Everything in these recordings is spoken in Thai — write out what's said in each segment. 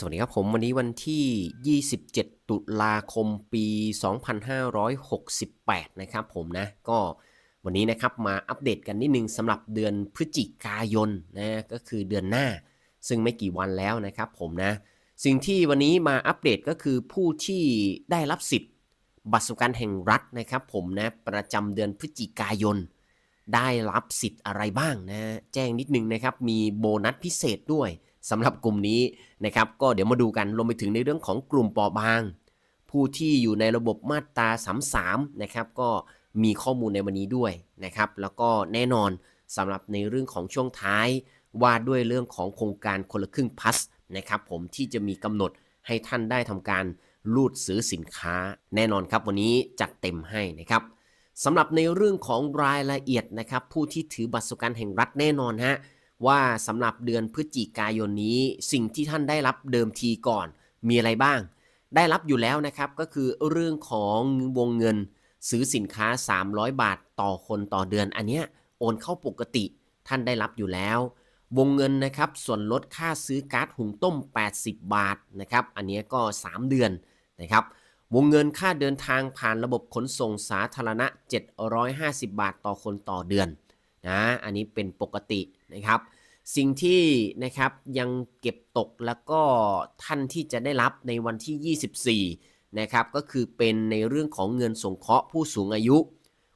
สวัสดีครับผมวันนี้วันที่ 27 ตุลาคมปี 2568 นะครับผมนะ ก็วันนี้นะครับมาอัปเดตกันนิดนึงสำหรับเดือนพฤศจิกายนนะก็คือเดือนหน้า ซึ่งไม่กี่วันแล้วนะครับผมนะ สิ่งที่วันนี้มาอัปเดตก็คือผู้ที่ได้รับสิทธิ์บัตรสวัสดิการแห่งรัฐนะครับผมนะประจำเดือนพฤศจิกายน ได้รับสิทธิ์อะไรบ้างนะแจ้งนิดนึงนะครับมีโบนัสพิเศษด้วย สำหรับกลุ่มนี้นะครับ ก็เดี๋ยวมาดูกันรวมไปถึงในเรื่องของกลุ่มปอบาง ผู้ที่อยู่ในระบบมาตรา33นะครับ ก็มีข้อมูลในวันนี้ด้วยนะครับ แล้วก็แน่นอนสำหรับในเรื่องของช่วงท้ายว่าด้วยเรื่องของโครงการคนละครึ่งพัสนะครับผมที่จะมีกำหนดให้ท่านได้ทำการรูดซื้อสินค้า แน่นอนครับวันนี้จัดเต็มให้นะครับสำหรับในเรื่องของรายละเอียดนะครับ ผู้ที่ถือบัตรสวัสดิการแห่งรัฐแน่นอนฮะ ว่าสำหรับเดือนพฤศจิกายนนี้สิ่งที่ท่านได้รับเดิมทีก่อนมีอะไรบ้าง ได้รับอยู่แล้วนะครับก็คือเรื่องของวงเงินซื้อสินค้า 300 บาทต่อคนต่อเดือน อันเนี้ยโอนเข้าปกติท่านได้รับอยู่แล้ว วงเงินนะครับส่วนลดค่าซื้อก๊าซหุงต้ม 80 บาทนะครับอันเนี้ยก็ 3 เดือนนะครับวงเงินค่าเดินทางผ่านระบบขนส่งสาธารณะ 750 บาทต่อคนต่อเดือนนะอันนี้เป็นปกติ นะครับ สิ่งที่นะครับยังเก็บตกแล้วก็ท่านที่จะได้รับในวันที่ 24 นะครับก็คือเป็นในเรื่องของเงินสงเคราะห์ผู้สูงอายุ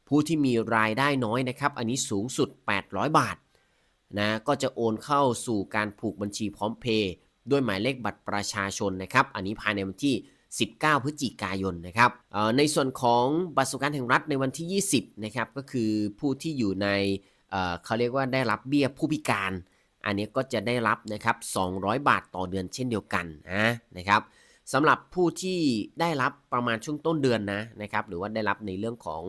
ผู้ที่มีรายได้น้อยนะครับ อันนี้สูงสุด 800 บาทนะก็จะโอนเข้าสู่การผูกบัญชีพร้อมเพย์ด้วยหมายเลขบัตรประชาชนนะครับ อันนี้ภายในวันที่ 19 พฤศจิกายนนะครับในส่วนของบัตรสวัสดิการแห่งรัฐในวันที่ 20 นะครับ ก็คือผู้ที่อยู่ใน เขาเรียกว่าได้รับเบี้ยผู้พิการ อันนี้ก็จะได้รับนะครับ 200 บาทต่อเดือนเช่นเดียวกันนะนะครับสำหรับผู้ที่ได้รับประมาณช่วงต้นเดือนนะนะครับหรือว่าได้รับในเรื่องของ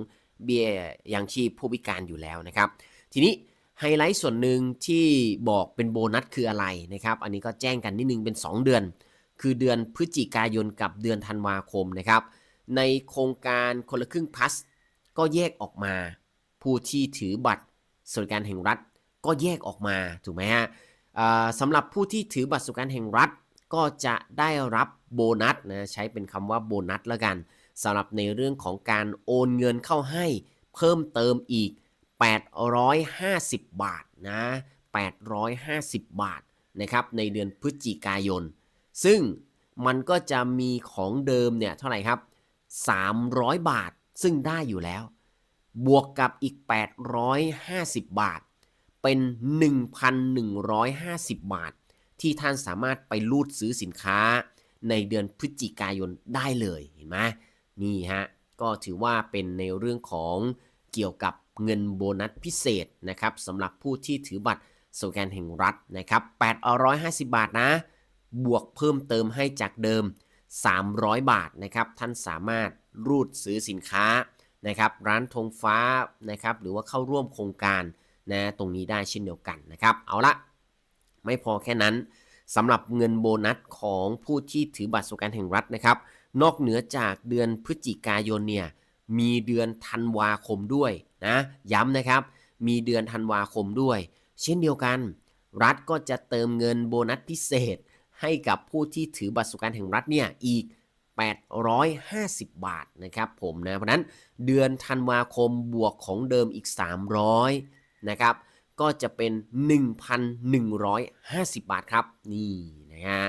เบี้ยยังชีพผู้พิการอยู่แล้วนะครับ ทีนี้ไฮไลท์ส่วนหนึ่งที่บอกเป็นโบนัสคืออะไรนะครับ อันนี้ก็แจ้งกันนิดนึงเป็น 2 เดือน คือเดือนพฤศจิกายนกับเดือนธันวาคมนะครับ ในโครงการคนละครึ่งพัสก็แยกออกมา ผู้ที่ถือบัตร สวัสดิการแห่งรัฐก็แยกออกมาถูกไหมฮะสำหรับผู้ที่ถือบัตรสวัสดิการแห่งรัฐก็จะได้รับโบนัสนะใช้เป็นคำว่าโบนัสแล้วกันสำหรับในเรื่องของการโอนเงินเข้าให้เพิ่มเติมอีก 850 บาทนะ850 บาทนะครับในเดือนพฤศจิกายน ซึ่งมันก็จะมีของเดิมเนี่ยเท่าไหร่ครับ 300 บาทซึ่งได้อยู่แล้ว บวกกับอีก 850 บาท เป็น 1,150 บาท ที่ท่านสามารถไปรูดซื้อสินค้าในเดือนพฤศจิกายนได้เลยเห็นไหมนี่ฮะ ก็ถือว่าเป็นในเรื่องของเกี่ยวกับเงินโบนัสพิเศษนะครับสำหรับผู้ที่ถือบัตรสวัสดิการแห่งรัฐนะครับ850 บาทนะ บวกเพิ่มเติมให้จากเดิม 300 บาทนะครับ ท่านสามารถรูดซื้อสินค้า นะครับร้านธงฟ้านะครับหรือว่าเข้าร่วมโครงการนะตรงนี้ได้เช่นเดียวกันนะครับเอาละไม่พอแค่นั้นสำหรับเงินโบนัสของผู้ที่ถือบัตรสวัสดิการแห่งรัฐนะครับ นอกเหนือจากเดือนพฤศจิกายนเนี่ยมีเดือนธันวาคมด้วยนะย้ำนะครับ มีเดือนธันวาคมด้วย เช่นเดียวกัน รัฐก็จะเติมเงินโบนัสพิเศษ ให้กับผู้ที่ถือบัตรสวัสดิการแห่งรัฐเนี่ยอีก 850 บาทนะครับผมนะ เพราะนั้นเดือนธันวาคมบวกของเดิมอีก 300นะครับก็จะเป็น 1,150 บาทครับนี่นะฮะ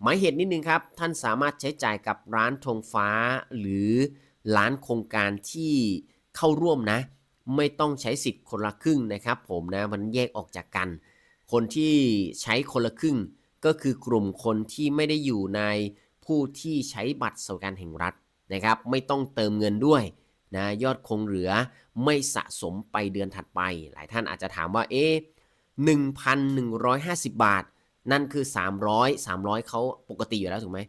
หมายเหตุนิดนึงครับ ท่านสามารถใช้จ่ายกับร้านธงฟ้า หรือร้านโครงการที่เข้าร่วมนะ ไม่ต้องใช้สิทธิ์คนละครึ่งนะครับ ผมนะมันแยกออกจากกัน คนที่ใช้คนละครึ่ง ก็คือกลุ่มคนที่ไม่ได้อยู่ใน ผู้ที่ใช้บัตรสวัสดิการแห่งรัฐนะครับ ไม่ต้องเติมเงินด้วยนะยอดคงเหลือไม่สะสมไปเดือนถัดไป หลายท่านอาจจะถามว่าเอ๊ะ1,150 บาท นั่นคือ 300 300เขาปกติอยู่แล้วถูกไหม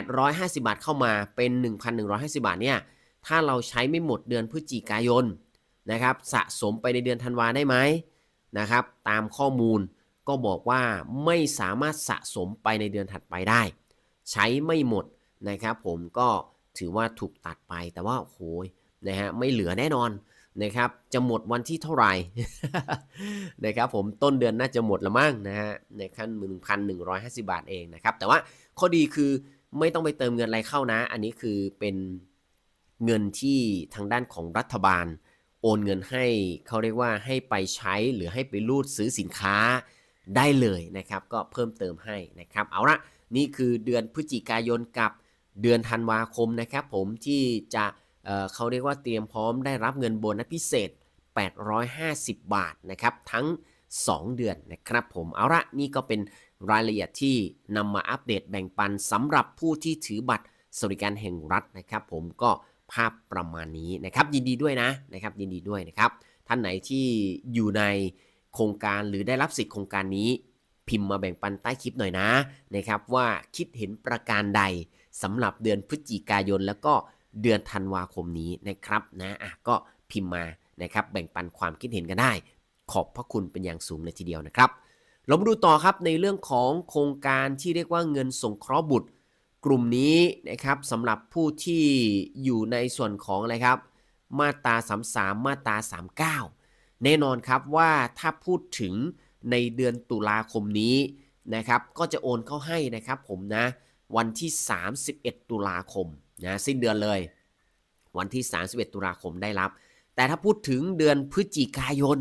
850 บาทเข้ามาเป็น 1,150 บาทเนี่ยถ้าเราใช้ไม่หมดเดือนพฤศจิกายนนะครับสะสมไปในเดือนธันวาได้ไหมนะครับ ตามข้อมูลก็บอกว่าไม่สามารถสะสมไปในเดือนถัดไปได้ ใช้ไม่หมดนะครับ ผมก็ถือว่าถูกตัดไปแต่ว่าโอ้โหนะฮะไม่เหลือแน่นอนนะครับ จะหมดวันที่เท่าไหร่นะครับ ผมต้นเดือนน่าจะหมดละมั้งนะฮะในขั้น1,150บาทเองนะครับ แต่ว่าข้อดีคือไม่ต้องไปเติมเงินอะไรเข้านะ อันนี้คือเป็นเงินที่ทางด้านของรัฐบาล โอนเงินให้เขาเรียกว่าให้ไปใช้หรือให้ไปรูดซื้อสินค้าได้เลยนะครับ ก็เพิ่มเติมให้นะครับ เอาละ นี่คือเดือนพฤศจิกายนกับเดือนธันวาคมนะครับผมที่จะเเขาเรียกว่าเตรียมพร้อมได้รับเงินโบนัสพิเศษ 850 บาทนะครับทั้ง 2 เดือนนะครับผมเอาละนี่ก็เป็นรายละเอียดที่นำมาอัปเดตแบ่งปันสำหรับผู้ที่ถือบัตรสวัสดิการแห่งรัฐนะครับผมก็ภาพประมาณนี้นะครับยินดีด้วยนะนะครับยินดีด้วยนะครับ ท่านไหนที่อยู่ในโครงการหรือได้รับสิทธิโครงการนี้ พิมพ์มาแบ่งปันใต้คลิปหน่อยนะนะครับว่าคิดเห็นประการใดสำหรับเดือนพฤศจิกายน แล้วก็เดือนธันวาคมนี้นะครับนะอะก็พิมพ์มานะครับแบ่งปันความคิดเห็นกันได้ ขอบพระคุณเป็นอย่างสูงเลยทีเดียวนะครับ เรามาดูต่อครับในเรื่องของโครงการที่เรียกว่าเงินสงเคราะห์บุตร กลุ่มนี้นะครับสำหรับผู้ที่อยู่ในส่วนของอะไรครับ มาตรา 33 มาตรา 39 แน่นอนครับว่าถ้าพูดถึง ในเดือนตุลาคมนี้นะครับก็จะโอนเข้าให้นะครับผมนะวันที่ 31 ตุลาคมนะสิ้นเดือนเลย วันที่ 31 ตุลาคมได้รับ แต่ถ้าพูดถึงเดือนพฤศจิกายน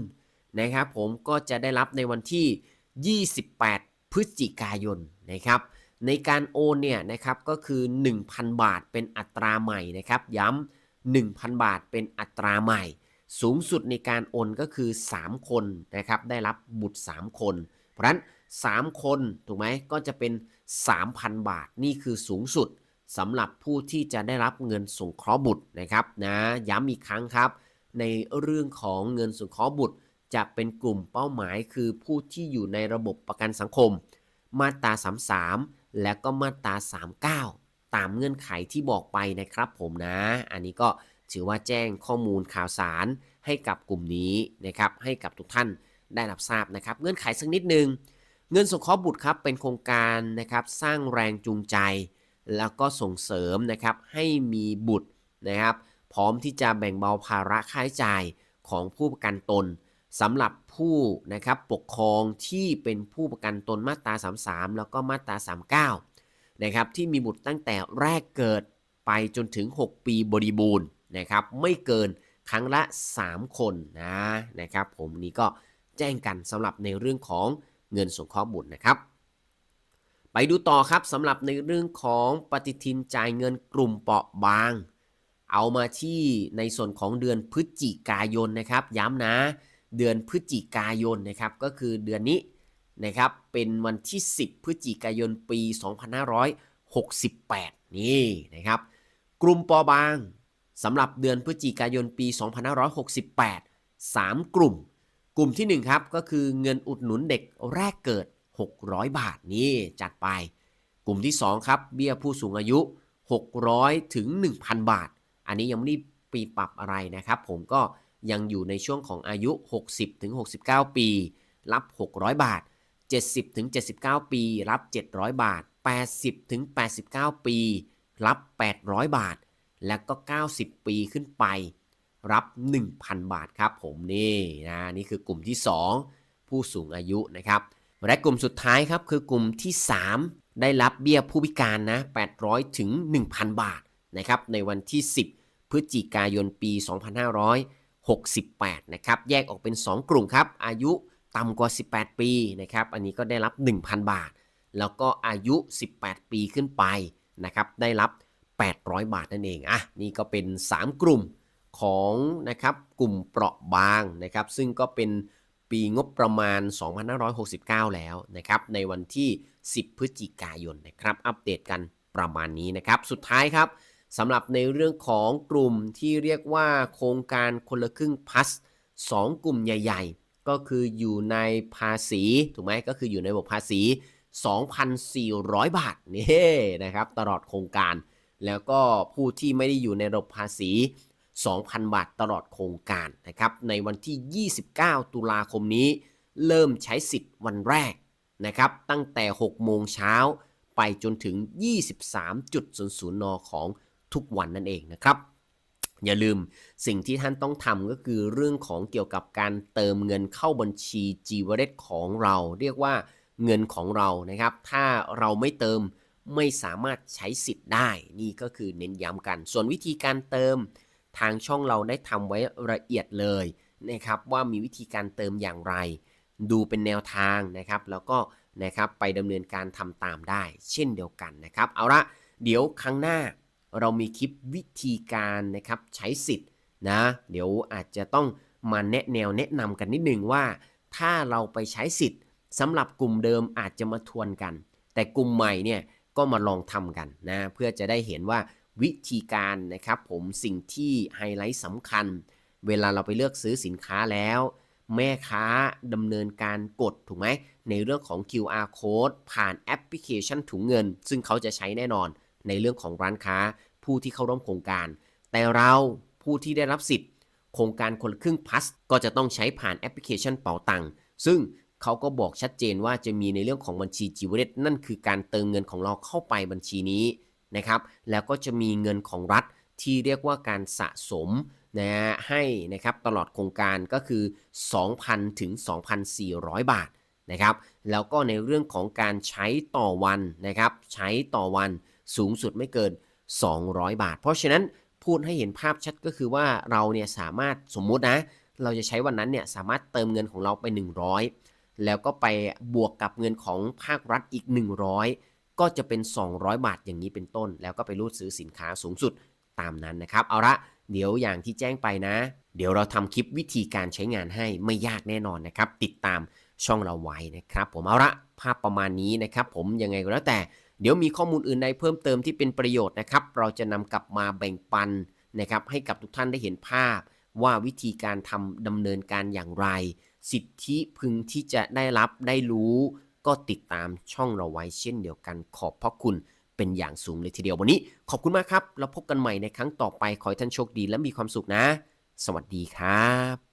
นะครับผมก็จะได้รับในวันที่ 28 พฤศจิกายนนะครับในการโอนเนี่ยนะครับก็คือ 1,000 บาทเป็นอัตราใหม่นะครับย้ำ1,000 บาทเป็นอัตราใหม่ สูงสุดในการโอนก็คือ 3 คนนะครับได้รับบุตร 3 คน เพราะฉะนั้น 3 คนถูกไหมก็จะเป็น 3,000 บาทนี่คือสูงสุดสำหรับผู้ที่จะได้รับเงินสงเคราะห์บุตรนะครับนะย้ำอีกครั้งครับ ในเรื่องของเงินสงเคราะห์บุตร จะเป็นกลุ่มเป้าหมายคือผู้ที่อยู่ในระบบประกันสังคม มาตรา 33 และก็มาตรา 39 ตามเงื่อนไขที่บอกไปนะครับผมนะ อันนี้ก็ ถือว่าแจ้งข้อมูลข่าวสารให้กับกลุ่มนี้นะครับให้กับทุกท่านได้รับทราบนะครับ เงื่อนไขสักนิดนึง เงินสงเคราะห์บุตรครับเป็นโครงการนะครับสร้างแรงจูงใจ แล้วก็ส่งเสริมนะครับให้มีบุตรนะครับ พร้อมที่จะแบ่งเบาภาระค่าใช้จ่ายของผู้ประกันตนสำหรับผู้นะครับปกครองที่เป็นผู้ประกันตนมาตรา 33 แล้วก็มาตรา 39 นะครับที่มีบุตรตั้งแต่แรกเกิดไปจนถึง 6 ปีบริบูรณ์ นะครับไม่เกินครั้งละ 3 คนนะนะครับผมนี่ก็แจ้งกันสำหรับในเรื่องของเงินสงเคราะห์บุตรนะครับ ไปดูต่อครับสำหรับในเรื่องของปฏิทินจ่ายเงินกลุ่มเปราะบาง เอามาที่ในส่วนของเดือนพฤศจิกายนนะครับ ย้ำนะ เดือนพฤศจิกายนนะครับก็คือเดือนนี้นะครับเป็นวันที่ 10 พฤศจิกายนปี 2568 นี่นะครับ กลุ่มปอบาง สำหรับเดือนพฤศจิกายนปี 2568 3 กลุ่ม กลุ่มที่ 1 ครับ ก็คือเงินอุดหนุนเด็กแรกเกิด 600 บาทนี่จัดไป กลุ่มที่ 2 ครับ เบี้ยผู้สูงอายุ 600 ถึง 1,000 บาท อันนี้ยังไม่ได้ปีปรับอะไรนะครับ ผมก็ยังอยู่ในช่วงของอายุ 60 ถึง 69 ปี รับ 600 บาท 70 ถึง 79 ปี รับ 700 บาท 80 ถึง 89 ปี รับ 800 บาท และก็ 90 ปีขึ้นไปรับ 1,000 บาทครับผมนี่นะนี่คือกลุ่มที่ 2 ผู้สูงอายุนะครับและกลุ่มสุดท้ายครับคือกลุ่มที่ 3 ได้รับเบี้ยผู้พิการนะ800ถึง1,000 บาทนะครับในวันที่ 10 พฤศจิกายนปี 2568นะครับแยกออกเป็น 2 กลุ่มครับ อายุต่ำกว่า 18 ปีนะครับอันนี้ก็ได้รับ 1,000 บาท แล้วก็อายุ 18 ปีขึ้นไปนะครับได้รับ 800 บาทนั่นเองอะนี่ก็เป็น 3 กลุ่มของนะครับกลุ่มเปราะบางนะครับ ซึ่งก็เป็นปีงบประมาณ 2569 แล้วนะครับในวันที่ 10 พฤศจิกายนนะครับ อัปเดตกันประมาณนี้นะครับ สุดท้ายครับสำหรับในเรื่องของกลุ่มที่เรียกว่าโครงการคนละครึ่งพัส2กลุ่มใหญ่ ๆ ก็คืออยู่ในภาษีถูกไหมก็คืออยู่ในบบภาษี 2,400 บาทนี่นะครับตลอดโครงการ แล้วก็ผู้ที่ไม่ได้อยู่ในระบบภาษี 2,000 บาทตลอดโครงการนะครับในวันที่ 29 ตุลาคมนี้ เริ่มใช้สิทธิ์วันแรกนะครับตั้งแต่ 6 โมงเช้าไปจนถึง 23.00 น ของทุกวันนั่นเองนะครับ อย่าลืมสิ่งที่ท่านต้องทำก็คือเรื่องของเกี่ยวกับการเติมเงินเข้าบัญชี g w a l l e t ของเรา เรียกว่าเงินของเรานะครับ ถ้าเราไม่เติม ไม่สามารถใช้สิทธิ์ได้ นี่ก็คือเน้นย้ำกัน ส่วนวิธีการเติมทางช่องเราได้ทำไว้ละเอียดเลยนะครับว่ามีวิธีการเติมอย่างไร ดูเป็นแนวทางนะครับ แล้วก็นะครับไปดำเนินการทำตามได้ เช่นเดียวกันนะครับ เอาละเดี๋ยวครั้งหน้าเรามีคลิปวิธีการนะครับใช้สิทธิ์นะเดี๋ยวอาจจะต้องมาแนะแนวแนะนำกันนิดนึงว่า ถ้าเราไปใช้สิทธิ์สำหรับกลุ่มเดิมอาจจะมาทวนกัน แต่กลุ่มใหม่เนี่ย ก็มาลองทำกันนะ เพื่อจะได้เห็นว่าวิธีการนะครับผมสิ่งที่ไฮไลท์สำคัญ เวลาเราไปเลือกซื้อสินค้าแล้ว แม่ค้าดำเนินการกดถูกไหม ในเรื่องของ QR code ผ่านแอปพลิเคชันถุงเงิน ซึ่งเขาจะใช้แน่นอนในเรื่องของร้านค้า ผู้ที่เข้าร่วมโครงการ แต่เราผู้ที่ได้รับสิทธิ์ โครงการคนละครึ่งพัสก็จะต้องใช้ผ่านแอปพลิเคชันเป๋าตังค์ซึ่ง เขาก็บอกชัดเจนว่าจะมีในเรื่องของบัญชีจิวเวลนั่นคือการเติมเงินของเราเข้าไปบัญชีนี้นะครับ แล้วก็จะมีเงินของรัฐที่เรียกว่าการสะสมนะฮะให้นะครับตลอดโครงการก็คือ 2,000 ถึง 2,400 บาทนะครับ แล้วก็ในเรื่องของการใช้ต่อวันนะครับ ใช้ต่อวันสูงสุดไม่เกิน 200 บาท เพราะฉะนั้นพูดให้เห็นภาพชัดก็คือว่าเราเนี่ยสามารถสมมุตินะ เราจะใช้วันนั้นเนี่ยสามารถเติมเงินของเราไป 100 แล้วก็ไปบวกกับเงินของภาครัฐอีก 100 ก็จะเป็น 200 บาทอย่างนี้เป็นต้น แล้วก็ไปรูดซื้อสินค้าสูงสุดตามนั้นนะครับ เอาละเดี๋ยวอย่างที่แจ้งไปนะ เดี๋ยวเราทำคลิปวิธีการใช้งานให้ไม่ยากแน่นอนนะครับ ติดตามช่องเราไว้นะครับ ผมเอาละภาพประมาณนี้นะครับ ผมยังไงก็แล้วแต่เดี๋ยวมีข้อมูลอื่นใดเพิ่มเติมที่เป็นประโยชน์นะครับ เราจะนำกลับมาแบ่งปันนะครับให้กับทุกท่านได้เห็นภาพ ว่าวิธีการทำดำเนินการอย่างไร สิทธิพึงที่จะได้รับได้รู้ ก็ติดตามช่องเราไว้เช่นเดียวกันขอบพระคุณเป็นอย่างสูงเลยทีเดียววันนี้ ขอบคุณมากครับ แล้วพบกันใหม่ในครั้งต่อไปขอให้ท่านโชคดีและมีความสุขนะ สวัสดีครับ